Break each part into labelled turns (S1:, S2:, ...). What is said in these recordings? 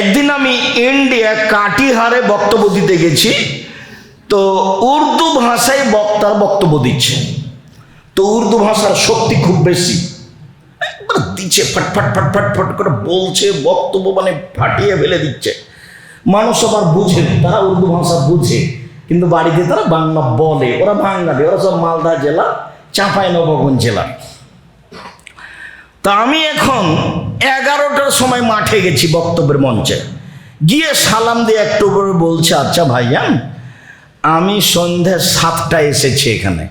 S1: একদিন আমি ইন্ডিয়া কাটিহারে বক্তব্য দিতে গেছি, তো উর্দু ভাষায় বক্তার বক্তব্য দিচ্ছে। তো উর্দু ভাষার শক্তি খুব বেশি। দিচ্ছে ফটফট ফটফট ফট করে বলছে, বক্তব্য মানে ফাটিয়ে ফেলে দিচ্ছে। মানুষ আবার বুঝে তারা উর্দু ভাষা বুঝে, কিন্তু বাড়িতে তারা বাংলা বলে। ওরা বাঙালি, ওরা সব মালদা জেলা চাঁপাই নবগঞ্জ জেলা তা আমি এখন এগারোটার সময় মাঠে গেছি বক্তব্যের মঞ্চে। গিয়ে সালাম দিয়ে একটু করে বলছে আচ্ছা ভাইয়ান আমি সন্ধ্যে সাতটায় এসেছি এখানে।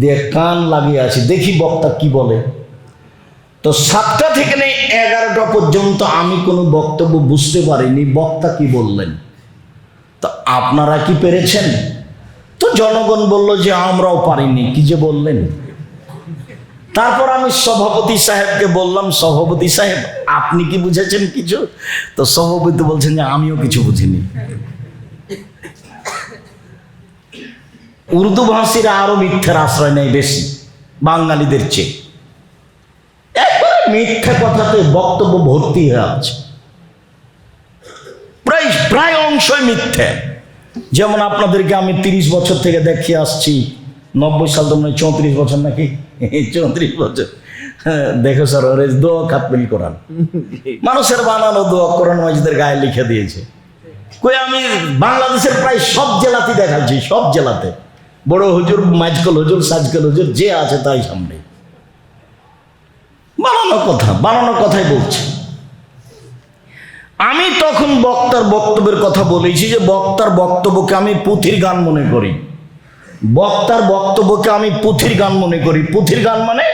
S1: দিয়ে কান লাগিয়ে আছি। দেখি বক্তা কি বলে। তো সাতটা থেকে নেই, এগারোটা পর্যন্ত আমি কোনো বক্তব্য বুঝতে পারিনি। বক্তা কি বললেন? তো আপনারা কি পেরেছেন? তো জনগণ বলল যে আমরাও পারিনি। কি যে বললেন? তারপর আমি সভাপতি সাহেবকে বললাম, সভাপতি সাহেব, আপনি কি বুঝেছেন কিছু? তো সভাপতি বলছেন যে, আমিও কিছু বুঝিনি। উর্দু ভাষীরা আরও মিথ্যার আশ্রয় নেয় বেশি, বাঙালিদের চেয়ে। একবারে মিথ্যা কথাতে বক্তব্য ভর্তি হয়ে আছে। প্রায় প্রায় অংশই মিথ্যে। যেমন আপনাদেরকে আমি তিরিশ বছর থেকে দেখিয়ে আসছি নব্বই সাল তো মানে চৌত্রিশ বছর নাকি? চৌত্রিশ বছর। হ্যাঁ, দেখো স্যার ওরে দোয়া খাতমিল কোরআন। মানুষের বানানো দোয়া কোরআন মসজিদের গায়ে লিখে দিয়েছে। কই আমি বাংলাদেশের প্রায় সব জেলাতে দেখাচ্ছি সব জেলাতে। বড় হুজুর মাঝকল হুজুর সাজকল হুজুর যে আছে তাই সামনে। বানানো কথা বানানো কথাই বলছি। আমি তখন বক্তার বক্তব্যের কথা বলেছি যে বক্তার বক্তব্যকে আমি পুঁথির গান মনে করি। বক্তার বক্তব্যকে আমি পুথির গান মনে করি। পুথির গান মানে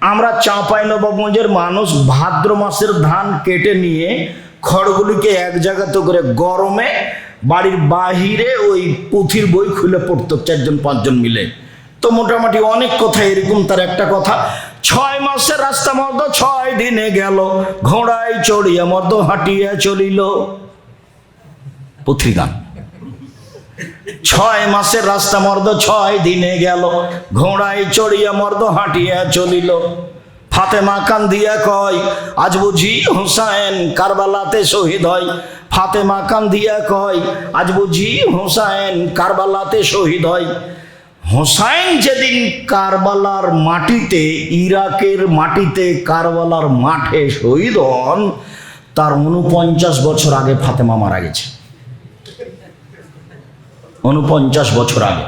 S1: আমরা চাঁপাই নবাবগঞ্জের মানুষ ভাদ্র মাসের ধান কেটে নিয়ে খড়গুলিকে এক জায়গাতে করে গরমে বাড়ির বাহিরে ওই পুঁথির বই খুলে পড়তো চারজন পাঁচজন মিলে। তো মোটামুটি অনেক কথা, এরকম তার একটা কথা। ছয় মাসের রাস্তা মর্দ ছয় দিনে গেল, ঘোড়ায় চড়িয়া মর্দ হাঁটিয়া চলিল। পুথির গান। ছয় মাসের রাস্তা মর্দ ছয় দিনে গেল। ঘোড়ায় চড়িয়া মর্দ হাঁটিয়া চলিল। ফাতেমা কান্দিয়া কয়, আজ বুঝি হুসাইন কারবালাতে শহীদ হয়। ফাতেমা কান্দিয়া কয়, আজ বুঝি হুসাইন কারবালাতে শহীদ হয়। হোসাইন যেদিন কারবালার মাটিতে, ইরাকের মাটিতে কারবালার মাঠে শহীদ হন, তার উনপঞ্চাশ বছর আগে ফাতেমা মারা গেছে। উনপঞ্চাশ বছর আগে।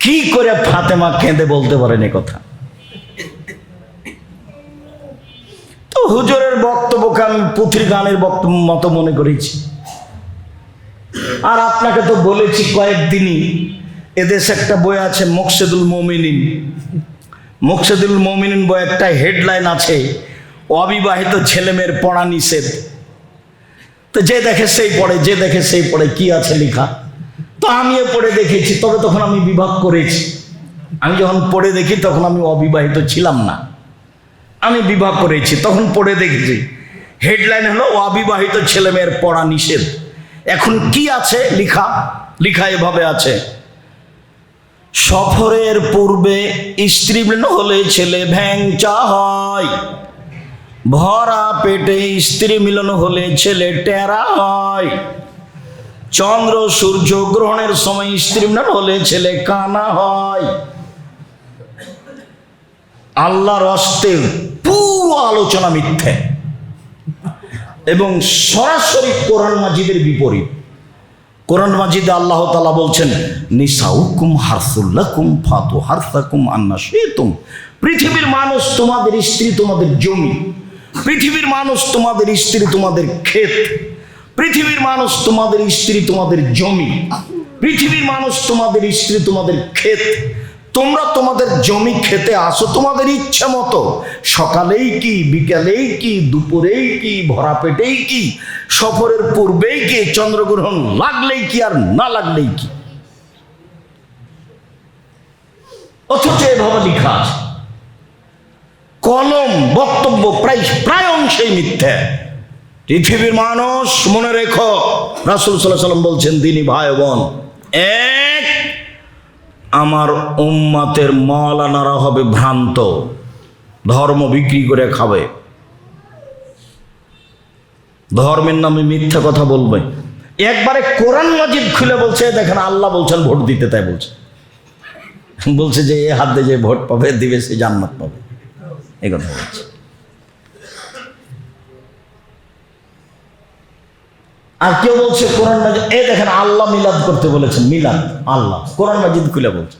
S1: কি করে ফাতেমা কেঁদে বলতে পারেন কথা? তো হুজুরের বক্তব্যকে আমি পুথির গানের বক্তব্য মতো মনে করেছি। আর আপনাকে তো বলেছি কয়েকদিনই, এদেশে একটা বই আছে মোকসেদুল মমিনিন। মোকসেদুল মমিনিন বই একটা হেডলাইন আছে, অবিবাহিত ছেলেমেয়ের পড়া নিষেধ। তো যে দেখে সেই পড়ে, যে দেখে সেই পড়ে, কি আছে লেখা? তো আমিও পড়ে দেখেছি, তবে তখন আমি বিভাগ করেছি। আমি যখন পড়ে দেখি, তখন আমি অবিবাহিত ছিলাম না। আমি বিবাহ করেছি, তখন পড়ে দেখেছি। হেডলাইন হলো, অবিবাহিত ছেলেমেয়ের পড়া নিষেধ। এখন কি আছে? লিখা লিখা এভাবে আছে। সফরের পূর্বে স্ত্রী হলে ছেলে ভ্যাংচা হয়। ভরা পেটে স্ত্রী মিলন হলে ছেলে টেরা হয়। চন্দ্র সূর্য গ্রহণের সময় স্ত্রী মিলন হলে ছেলে কানা হয়। আল্লাহর অস্তে পুরো আলোচনা মিথ্যে। এবং সরাসরি কোরআন মাজিদের বিপরীত। কোরআন মাজিদে আল্লাহ তালা বলছেন, নিসাউকুম হারসুল্লাকুম ফাতু হারসাকুম আন্না শেতুম। পৃথিবীর মানুষ তোমাদের স্ত্রী তোমাদের জমি। পৃথিবীর মানুষ তোমাদের স্ত্রী তোমাদের ক্ষেত। পৃথিবীর মানুষ তোমাদের স্ত্রী, তোমাদের জমি। পৃথিবীর মানুষ তোমাদের স্ত্রী, তোমাদের ক্ষেত। তোমরা তোমাদের জমি খেতে আসো, তোমাদের ইচ্ছা মতো। সকালেই কি, বিকালেই কি, দুপুরেই কি, ভরা পেটেই কি, সফরের পূর্বেই কি, চন্দ্রগ্রহণ লাগলেই কি আর না লাগলেই কি? অথচ এভাবে লিখা কলম, বক্তব্য প্রায় প্রায় অংশেই মিথ্যা। পৃথিবীর মানুষ, মনে রেখো, রাসুল সাল্লাম বলছেন তিনি ভাই বোন, এক, আমার উম্মাতের মলানারা হবে ভ্রান্ত, ধর্ম বিক্রি করে খাবে। ধর্মের নামে মিথ্যা কথা বলবে। একবারে কোরআন মাজিদ খুলে বলছে, দেখেন আল্লাহ বলছেন, ভোট দিতে, তাই বলছে। বলছে যে, এ হাত যে ভোট পাবে, দিবে, সে জান্নাত পাবে। এই কথা বলছে। আর কেউ বলছে, কোরআন মাজিদ এই দেখেন আল্লাহ মিলাদ করতে বলেছেন, মিলাদ, আল্লাহ। কোরআন মাজিদ খুলে বলছে।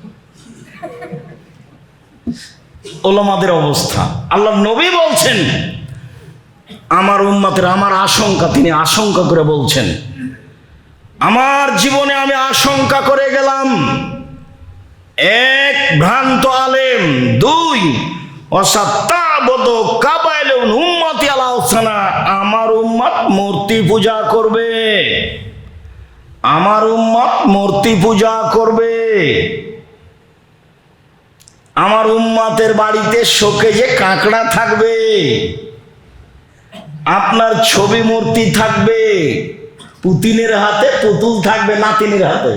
S1: ওলামাদের অবস্থা। আল্লাহ নবী বলছেন, আমার উম্মাতের আমার আশঙ্কা, তিনি আশঙ্কা করে বলছেন, আমার জীবনে আমি আশঙ্কা করে গেলাম। এক ভ্রান্ত আলেম, দুই অসাত্তাবদ কাবাইল উম্মতি আলাহসানা আমার উম্মত মূর্তি পূজা করবে। আমার উম্মত মূর্তি পূজা করবে। আমার উম্মাতের বাড়িতে শোকে যে কাঁকড়া থাকবে। আপনার ছবি মূর্তি থাকবে। পুতিনের হাতে পুতুল থাকবে নাতিনের হাতে।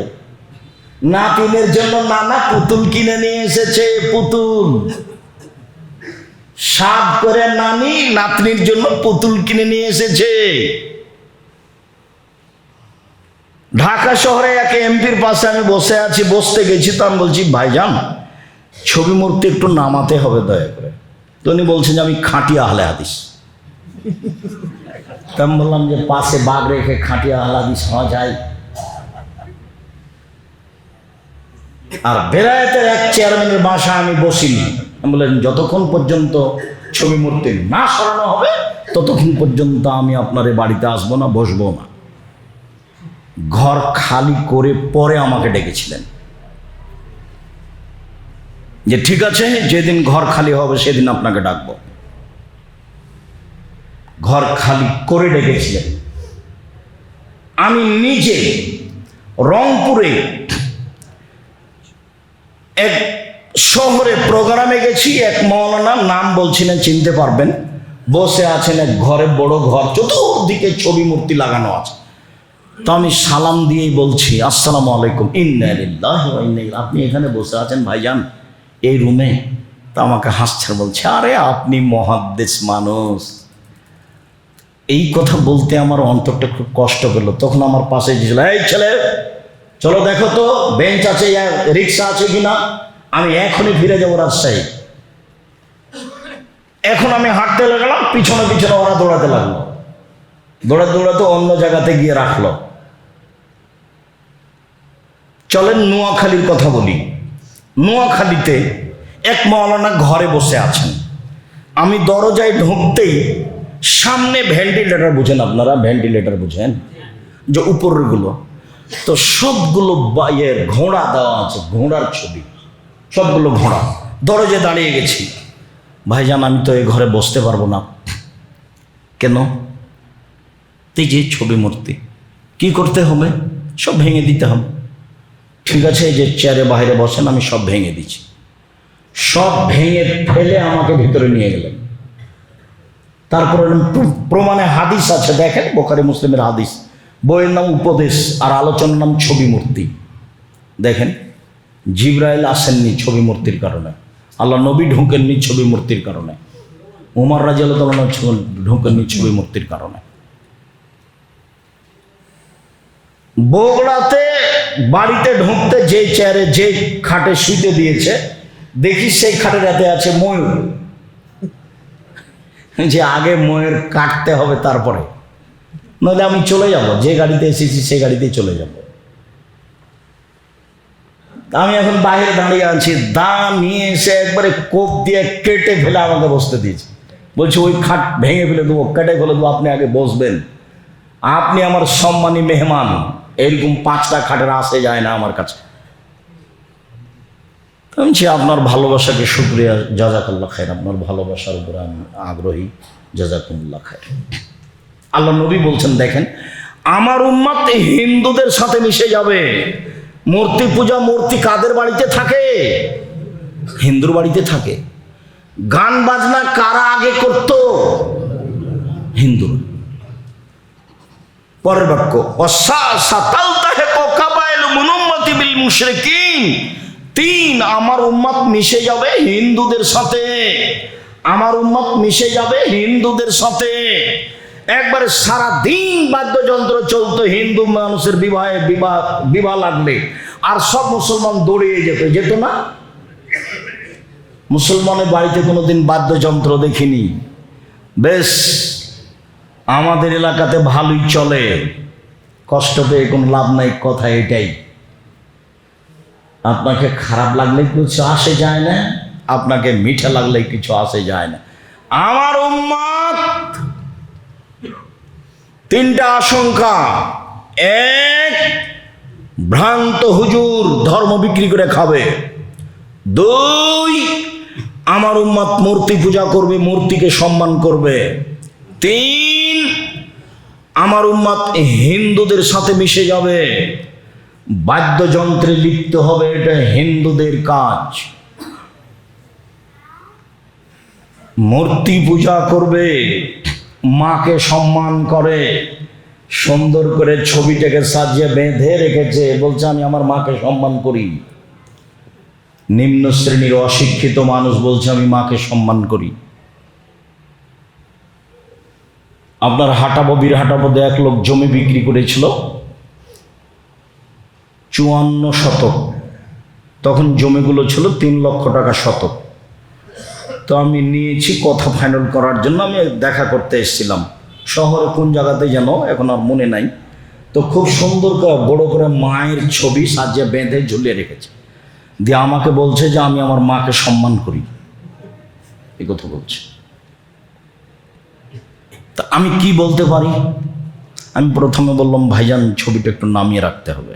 S1: নাতিনের জন্য নানা পুতুল কিনে নিয়ে এসেছে পুতুল। সাত করে নানি নাতনির জন্য পুতুল কিনে নিয়ে এসেছে। ঢাকা শহরে এক এমপির পাশে আমি বসে আছি, বসতে গেছি, তো আমি বলছি, ভাইজান, ছবি মূর্তি একটু নামাতে হবে দয়া করে। তো উনি বলছেন যে, আমি খাঁটি আহলে হাদিস তা আমি বললাম যে, পাশে বাঘ রেখে খাঁটি আহলে হাদিস হওয়া যায়। আর বেলায়েতের এক চেয়ারম্যানের বাসা আমি বসিনি। বললেন যতক্ষণ পর্যন্ত ছবি মূর্তি না সরানো হবে, ততক্ষণ পর্যন্ত আমি আপনার বাড়িতে আসব না, বসবো না। ঘর খালি করে পরে আমাকে ডেকেছিলেন। যে ঠিক আছে, যেদিন ঘর খালি হবে, সেদিন আপনাকে ডাকবো। ঘর খালি করে ডেকেছিলেন। আমি নিজে রংপুরে এক শহরে প্রোগ্রামে গেছি, এক মৌলানা নাম বলছিলেন, চিনতে পারবেন। বসে আছেন এক ঘরে, বড় ঘর, চতুর্দিকে ছবি মূর্তি লাগানো আছে। তো আমি সালাম দিয়েই বলছি, আসসালামু আলাইকুম ইন্নালিল্লাহ ওয়া ইন্না আপনি এখানে বসে আছেন, ভাইজান, এই রুমে তা আমাকে হাসছে, বলছে, আরে, আপনি মহাদ্দেশ মানুষ। এই কথা বলতে আমার অন্তরটা খুব কষ্ট পেল। তখন আমার পাশে এই ছেলে, চলো দেখো তো, বেঞ্চ আছে, রিক্সা আছে কিনা? আমি এখনই ফিরে যাব রাজশাহী। এখন আমি হাঁটতে লাগলাম, পিছনে পিছনে ওরা দৌড়াতে লাগল। দৌড়াতে দৌড়াতে অন্য জায়গাতে গিয়ে রাখল। চলেন নোয়াখালীর কথা বলি। নোয়াখালীতে এক মৌলানা ঘরে বসে আছেন। আমি দরজায় ঢুকতেই সামনে ভেন্টিলেটর বুঝেন আপনারা, ভেন্টিলেটর বুঝেন? যে উপরেরগুলো। তো সবগুলো বাইয়ের ঘোড়া দেওয়া আছে, ঘোড়ার ছবি। সবগুলো ঘোড়া। দরজায় দাঁড়িয়ে গেছি। ভাইজান, আমি তো এই ঘরে বসতে পারব না। কেন? এই যে ছবি মূর্তি। কি করতে হবে? সব ভেঙে দিতে হবে। ঠিক আছে যে চেয়ারে বাইরে বসেন, আমি সব ভেঙে দিচ্ছি। সব ভেঙে ফেলে আমাকে ভিতরে নিয়ে গেলেন। তারপরে প্রমাণে হাদিস আছে, দেখেন, বোখারি মুসলিমের হাদিস। বইয়ের নাম উপদেশ, আর আলোচনার নাম ছবি মূর্তি। দেখেন। জিব্রাইল আসেননি ছবি মূর্তির কারণে। আল্লাহ নবী ঢুকেননি ছবি মূর্তির কারণে। উমর রাজি আল্লাহ ঢুকেননি ছবি মূর্তির কারণে। বগড়াতে, বাড়িতে ঢুকতে যে চেয়ারে, যে খাটে শুতে দিয়েছে, দেখি সেই খাটের রাতে আছে ময়ূর। যে আগে ময়ূর কাটতে হবে তারপরে। নইলে আমি চলে যাব, যে গাড়িতে এসেছি সেই গাড়িতেই চলে যাব। আমি এখন বাইরে দাঁড়িয়ে আছি দা নিয়ে এসে একবারে কোপ দিয়ে কেটে ফেলে আমাকে বসতে দিয়েছে। বলছি, ওই খাট ভেঙে ফেলে দেবো, কেটে ফেলে দেবো, আপনি আগে বসবেন। আপনি আমার সম্মানী মেহমান, এরকম পাঁচটা খাটের আসে যায় না আমার কাছে। আমি আপনার ভালোবাসাকে শুক্রিয়া জাজাকাল্লা খায়ের। আপনার ভালোবাসার উপরে আমি আগ্রহী, জাজাকুমুল্লাহ খায়ের। আল্লাহ নবী বলছেন, দেখেন, আমার উম্মাত হিন্দুদের সাথে মিশে যাবে। মূর্তি পূজা মূর্তি কাদের বাড়িতে থাকে? হিন্দুর বাড়িতে থাকে। গান বাজনা কারা আগে করত? হিন্দুর। পরের বাক্য। তিন, আমার উম্মত মিশে যাবে হিন্দুদের সাথে। আমার উম্মত মিশে যাবে হিন্দুদের সাথে। একবারে সারা দিন বাদ্যযন্ত্র চলতো, হিন্দু মানুষের বিবাহে বিবাহ বিবাহ লাগলে। আর সব মুসলমান দৌড়িয়ে যেত যেত না? মুসলমানের বাড়িতে কোনোদিন বাদ্যযন্ত্র দেখিনি। বেশ, আমাদের এলাকাতে ভালোই চলে। কষ্ট পেয়ে কোনো লাভ নাই, কথা এটাই। আপনাকে খারাপ লাগলে কিছু আসে যায় না, আপনাকে মিঠা লাগলে কিছু আসে যায় না। আমার উম্মত তিনটা আশঙ্কা। এক, ভ্রান্ত হুজুর ধর্ম বিক্রি করে খাবে। দুই, আমার উম্মত মূর্তি পূজা করবে, মূর্তিকে সম্মান করবে। তিন, আমার উম্মত হিন্দুদের সাথে মিশে যাবে। বাদ্যযন্ত্রে লিপ্ত হবে, এটা হিন্দুদের কাজ। মূর্তি পূজা করবে মাকে সম্মান করে, সুন্দর করে ছবিটাকে সাজিয়ে বেঁধে রেখেছে, বলছে, আমি আমার মাকে সম্মান করি। নিম্ন শ্রেণির অশিক্ষিত মানুষ বলছে, আমি মাকে সম্মান করি। আপনার হাটাবো বীর হাটাবো এক লোক জমি বিক্রি করেছিল, চুয়ান্ন শতক। তখন জমিগুলো ছিল তিন লক্ষ টাকা শতক। তো আমি নিয়েছি কথা ফাইনাল করার জন্য আমি দেখা করতে এসেছিলাম। শহরে কোন জায়গাতে যেন এখন আর মনে নাই। তো খুব সুন্দর করে, বড় করে মায়ের ছবি সাজিয়ে বেঁধে ঝুলিয়ে রেখেছে। দিয়ে আমাকে বলছে যে আমি আমার মাকে সম্মান করি। এই কথা বলছে। তা আমি কি বলতে পারি? আমি প্রথমে বললাম, ভাইজান, ছবিটা একটু নামিয়ে রাখতে হবে।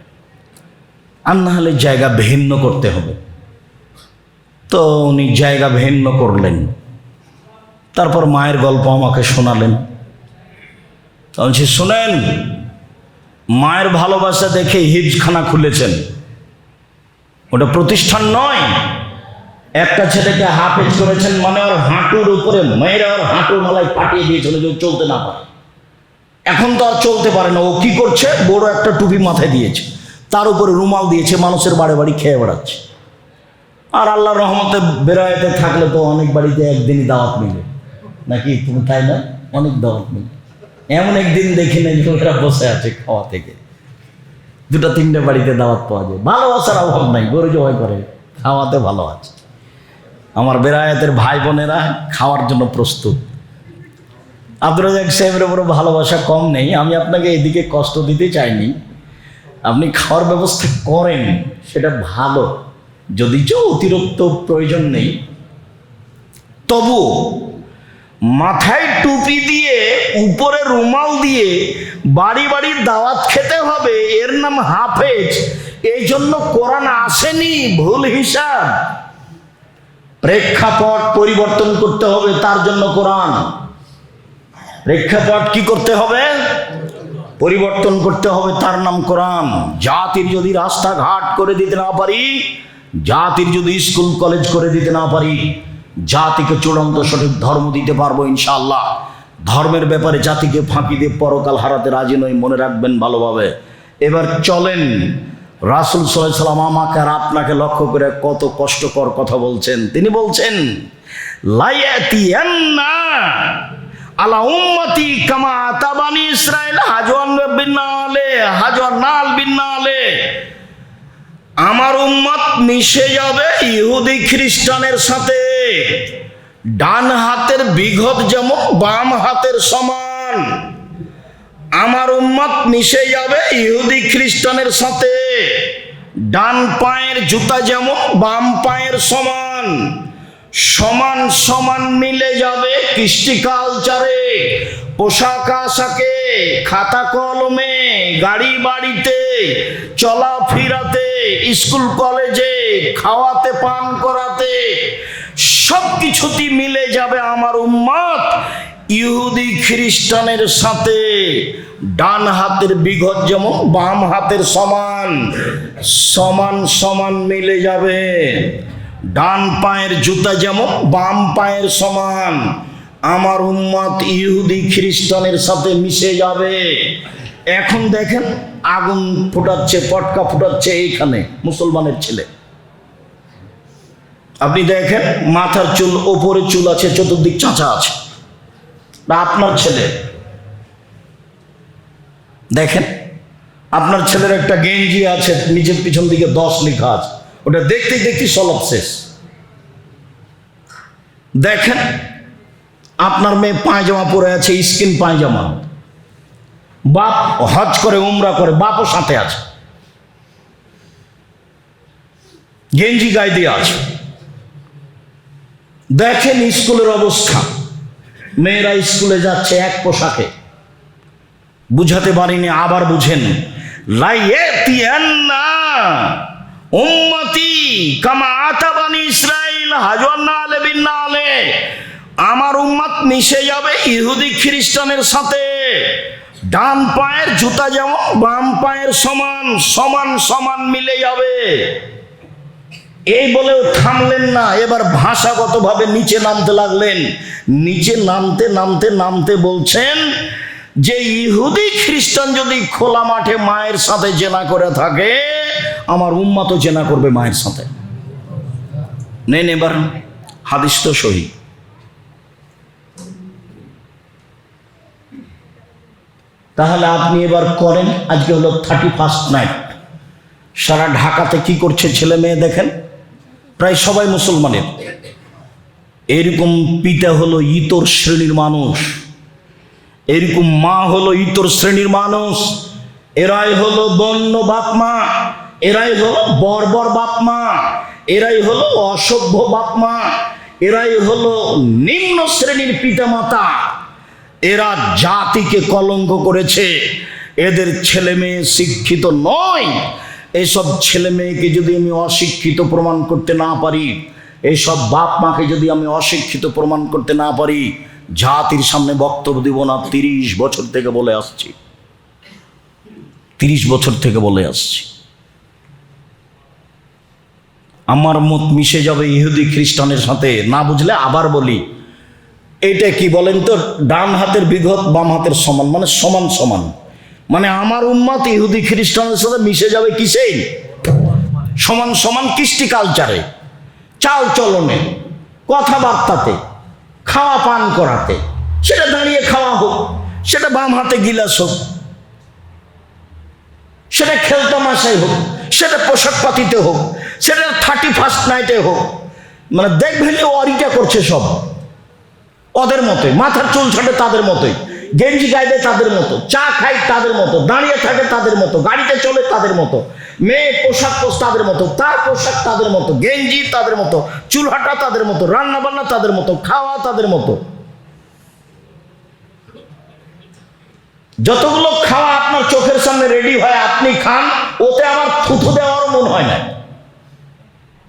S1: আর না হলে জায়গা ভিন্ন করতে হবে। তো উনি জায়গা ভিন্ন করলেন। তারপর মায়ের গল্প আমাকে শোনালেন। বলছি, শুনেন, মায়ের ভালোবাসা দেখে হিজখানা খুলেছেন। ওটা প্রতিষ্ঠান নয়। একটা ছেলেকে হাফেজ করেছেন মানে ওর হাঁটুর উপরে মেয়েরা ওর হাঁটুর মালায় পাঠিয়ে দিয়েছিল যে চলতে না পারে। এখন তো আর চলতে পারে না। ও কি করছে? বড় একটা টুপি মাথায় দিয়েছে। তার উপরে রুমাল দিয়েছে। মানুষের বাড়ি বাড়ি খেয়ে বেড়াচ্ছে। আর আল্লাহর রহমতে বেড়াইতে থাকলে তো অনেক বাড়িতে একদিনই দাওয়াত মিলে। নাকি তুমি তাই না? অনেক দাওয়াত মিলে। এমন একদিন দেখি না যে ওরা বসে আছে খাওয়া থেকে। দুটো তিনটে বাড়িতে দাওয়াত পাওয়া যায়। ভালোবাসার অভাব নাই, গরু জবাই করে, খাওয়াতে ভালো আছে। আমার বেড়ায়াতের ভাই বোনেরা খাওয়ার জন্য প্রস্তুত। আব্দুল রাজাক সাহেবের উপরে ভালোবাসা কম নেই। আমি আপনাকে এদিকে কষ্ট দিতে চাইনি। আপনি খাওয়ার ব্যবস্থা করেন, সেটা ভালো। যদি যে অতিরিক্ত প্রয়োজন নেই তবু মাথায় টুপি দিয়ে, উপরে রুমাল দিয়ে বাড়ি বাড়ি দাওয়াত খেতে হবে, এর নাম হাফেজ। এই জন্য কোরআন আসেনি, ভুল হিসাব। প্রেক্ষাপট পরিবর্তন করতে হবে, তার জন্য কোরআন। প্রেক্ষাপট কি করতে হবে? পরিবর্তন করতে হবে, তার নাম কোরআন। জাতির যদি রাস্তাঘাট করে দিতে না পারি জাতির যদি স্কুল, কলেজ করে দিতে না পারি, জাতিকে চূড়ান্ত সঠিক ধর্ম দিতে পারব ইনশাআল্লাহ। ধর্মের ব্যাপারে জাতিকে ফাঁকি দিয়ে পরকাল হারাতে রাজি নই, মনে রাখবেন ভালোভাবে। এবার চলেন, রাসুল সাল্লাম আমাকে আর আপনাকে লক্ষ্য করে কত কষ্টকর কথা বলছেন। তিনি বলছেন আলা কামা হাজওয়ান বিন্নালে হাজওয়ান নাল বিন্নালে আমার উম্মত মিশে যাবে ইহুদি খ্রিস্টানের সাথে। ডান হাতের বিঘত যেমন, বাম হাতের সমান। আমার উম্মত মিশে যাবে ইহুদি খ্রিস্টানের সাথে। ডান পায়ের জুতা যেমন, বাম পায়ের সমান। সমান সমান মিলে যাবে কৃষ্টি কালচারে, পোশাক আশাকে, খাতা কলমে। গাড়ি বাড়িতে চলা চলাফেরাতে, স্কুল কলেজে, খাওয়াতে, পান করাতে সব কিছুতেই মিলে যাবে আমার উম্মত ইহুদি খ্রিস্টানের সাথে। ডান হাতের বিঘত যেমন, বাম হাতের সমান সমান সমান মিলে যাবে। ডান পায়ের জুতা যেমন, বাম পায়ের সমান, আমার উম্মত ইহুদি খ্রিস্টানের সাথে মিশে যাবে। এখন দেখেন আগুন ফুটাচ্ছে, পটকা ফুটাচ্ছে এইখানে মুসলমানের ছেলে। আপনি দেখেন মাথার চুল ওপরে চুল আছে, চতুর্দিক চাঁচা আছে। আপনার ছেলে? দেখেন, আপনার ছেলের একটা গেঞ্জি আছে, নিজের পিছন দিকে দশ লেখা আছে। ওটা দেখতে দেখতে সলভ শেষ। দেখেন, আপনার মেয়ে পায়জামা পরে আছে, স্কিন পায়জামা। বাপ হজ করে, উমরা করে, বাপও সাথে আছে। গেঞ্জি গায়ে দিয়ে আছে। দেখেন স্কুলের অবস্থা। মেয়েরা স্কুলে যাচ্ছে এক পোশাকে। বুঝাতে পারিনি, আবার বুঝেন। ইসরাইল আমার উম্মত মিশে যাবে ইহুদি খ্রিস্টানের সাথে। ডান পায়ের জুতা যেমন, বাম পায়ের সমান সমান সমান মিলে যাবে। এই বলেও থামলেন না। এবার ভাষাগতভাবে নিচে নামতে লাগলেন। নিচে নামতে নামতে নামতে বলছেন যে, ইহুদি খ্রিস্টান যদি খোলা মাঠে মায়ের সাথে জেনা করে থাকে, আমার উম্মা তো জেনা করবে মায়ের সাথে। নেন এবার হাদিস তো সহি। তাহলে আপনি এবার করেন, আজকে হলো থার্টি ফার্স্ট নাইট সারা ঢাকাতে কি করছে ছেলে মেয়ে দেখেন? প্রায় সবাই মুসলমানের। এরকম পিতা হলো ইতর শ্রেণির মানুষ। এরকম মা হলো ইতর শ্রেণির মানুষ। এরাই হলো বন্য বাপমা এরাই হলো বর্বর বাপ মা। এরাই হলো অসভ্য বাপমা এরাই হলো নিম্ন শ্রেণির পিতা মাতা এরা জাতিকে কলঙ্ক করেছে। এদের ছেলে মেয়ে শিক্ষিত নয়। এসব ছেলে মেয়েকে যদি আমি অশিক্ষিত প্রমাণ করতে না পারি, এসব বাপ মাকে যদি আমি অশিক্ষিত প্রমাণ করতে না পারি, জাতির সামনে বক্তব্য দিব না, তিরিশ বছর থেকে বলে আসছি। তিরিশ বছর থেকে বলে আসছি। আমার মত মিশে যাবে ইহুদি খ্রিস্টানের সাথে, না বুঝলে আবার বলি। এটা কি বলেন তো? ডান হাতের বিঘত, বাম হাতের সমান মানে সমান সমান। মানে আমার উম্মাত ইহুদি খ্রিস্টানের সাথে মিশে যাবে কিসেই সমান সমান কৃষ্টি কালচারে চাল চলনে, কথাবার্তাতে, খাওয়া পান করাতে। সেটা দাঁড়িয়ে খাওয়া হোক, সেটা বাম হাতে গিলাস হোক, সেটা খেলতামাশাই হোক, সেটা পোশাক পাতিতে হোক, সেটা থার্টি ফার্স্ট নাইটে হোক। মানে দেখবেন যে অরিটা করছে সব। ওদের মতোই, মাথার চুল ছাটে তাদের মতোই, গেঞ্জি দেয় তাদের মতো, চা খাই তাদের মতো, দাঁড়িয়ে থাকে তাদের মতো, গাড়িতে চলে তাদের মতো, মেয়ে পোশাক পোষ তাদের মতো, তার পোশাক তাদের মতো, গেঞ্জি তাদের মতো চুলহাটা তাদের মতো, রান্না বান্না তাদের মতো, খাওয়া তাদের মতো। যতগুলো খাওয়া আপনার চোখের সামনে রেডি হয়, আপনি খান, ওতে আমার থুথু দেওয়ার মন হয় না।